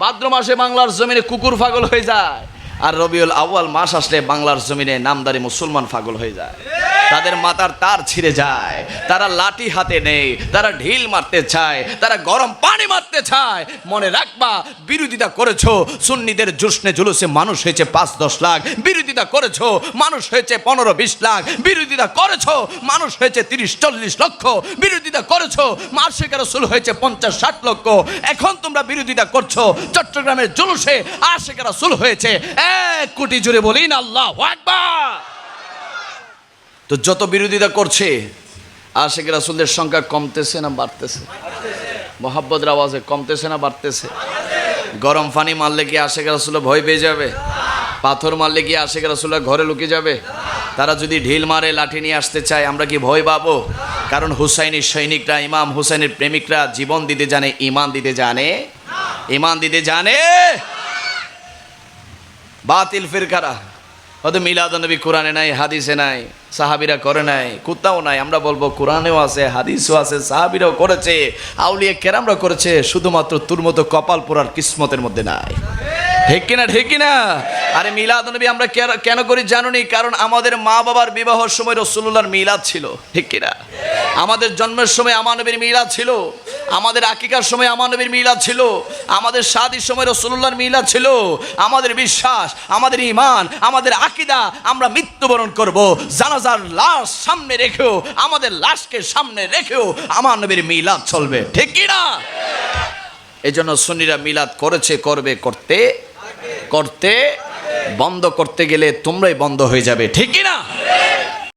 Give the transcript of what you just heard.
ভাদ্র মাসে বাংলার জমিনে কুকুর পাগল হয়ে যায়। আর রবিউল আউয়াল মাস আসলে বাংলার জমিনে নামদারি মুসলমান পাগল হয়ে যায়। তাদের মাথার তার ছিঁড়ে যায়। তারা লাঠি হাতে নেই, তারা ঢিল মারতে চায়, তারা গরম পানি মারতে চায়। মনে রাখবা, বিরোধিতা করেছ, সুন্নিদের জুসনে জুলুসে মানুষ হয়েছে পাঁচ দশ লাখ। বিরোধিতা করেছ, মানুষ হয়েছে পনেরো বিশ লাখ। বিরোধিতা করেছ, মানুষ হয়েছে তিরিশ চল্লিশ লক্ষ। বিরোধিতা করেছ মাসিক রসুল হয়েছে পঞ্চাশ ষাট লক্ষ। এখন তোমরা বিরোধিতা করছ, চট্টগ্রামের জুলুসে আশেখ রসুল হয়েছে। এক কোটি জুড়ে বলি না আল্লাহ আকবার। তো যত বিরোধিতা করছে, আশেখ রাসুলদের সংখ্যা কমতেছে না বাড়তেছে? মোহাব্বতের আওয়াজে কমতেছে না বাড়তেছে? গরম পানি মারলে কি আশেখ রাসুল্লাহ ভয় পেয়ে যাবে? পাথর মারলে কি আশেখ রাসুল্লাহ ঘরে লুকে যাবে? তারা যদি ঢিল মারে, লাঠি নিয়ে আসতে চায়, আমরা কি ভয় পাবো? কারণ হুসাইনের সৈনিকরা, ইমাম হুসাইনের প্রেমিকরা জীবন দিতে জানে ইমান দিতে জানে। ইমান দিতে জানে। বাতিল ফিরকারা। হয়তো মিলাদ নবী কোরআনে নাই, হাদিসে নাই, সাহাবিরা করে নাই কোথাও নাই, আমরা বলব কোরআনেও আছে, হাদিসও আছে, সাহাবিরাও করেছে, আউলিয়া কেরামরা করেছে, শুধুমাত্র তোর মতো কপাল পোড়ার কিসমতের মধ্যে নাই। ঠিক কিনা ঠিক কিনা? আরে মিলাদ নবী আমরা কেন করি জানুনি? কারণ আমাদের মা বাবার বিবাহর সময় রসুল্লাহর মিলাদ ছিল। ঠিক কিনা? আমাদের জন্মের সময় আমানবীর মিলাদ ছিল। আমাদের আকিকার সময় আমার নবীর মিলাদ ছিল, আমাদের শাদির সময় রসুল্লাহর মিলাদ ছিল, আমাদের বিশ্বাস, আমাদের ইমান আমাদের আকিদা আমরা মৃত্যুবরণ করব। জানাজার লাশ সামনে রেখেও, আমাদের লাশকে সামনে রেখেও আমার নবীর মিলাদ চলবে। ঠিক কিনা এই জন্য সুন্নিরা মিলাদ করেছে, করবে, করতে করতে, বন্ধ করতে গেলে তোমরাই বন্ধ হয়ে যাবে। ঠিক কিনা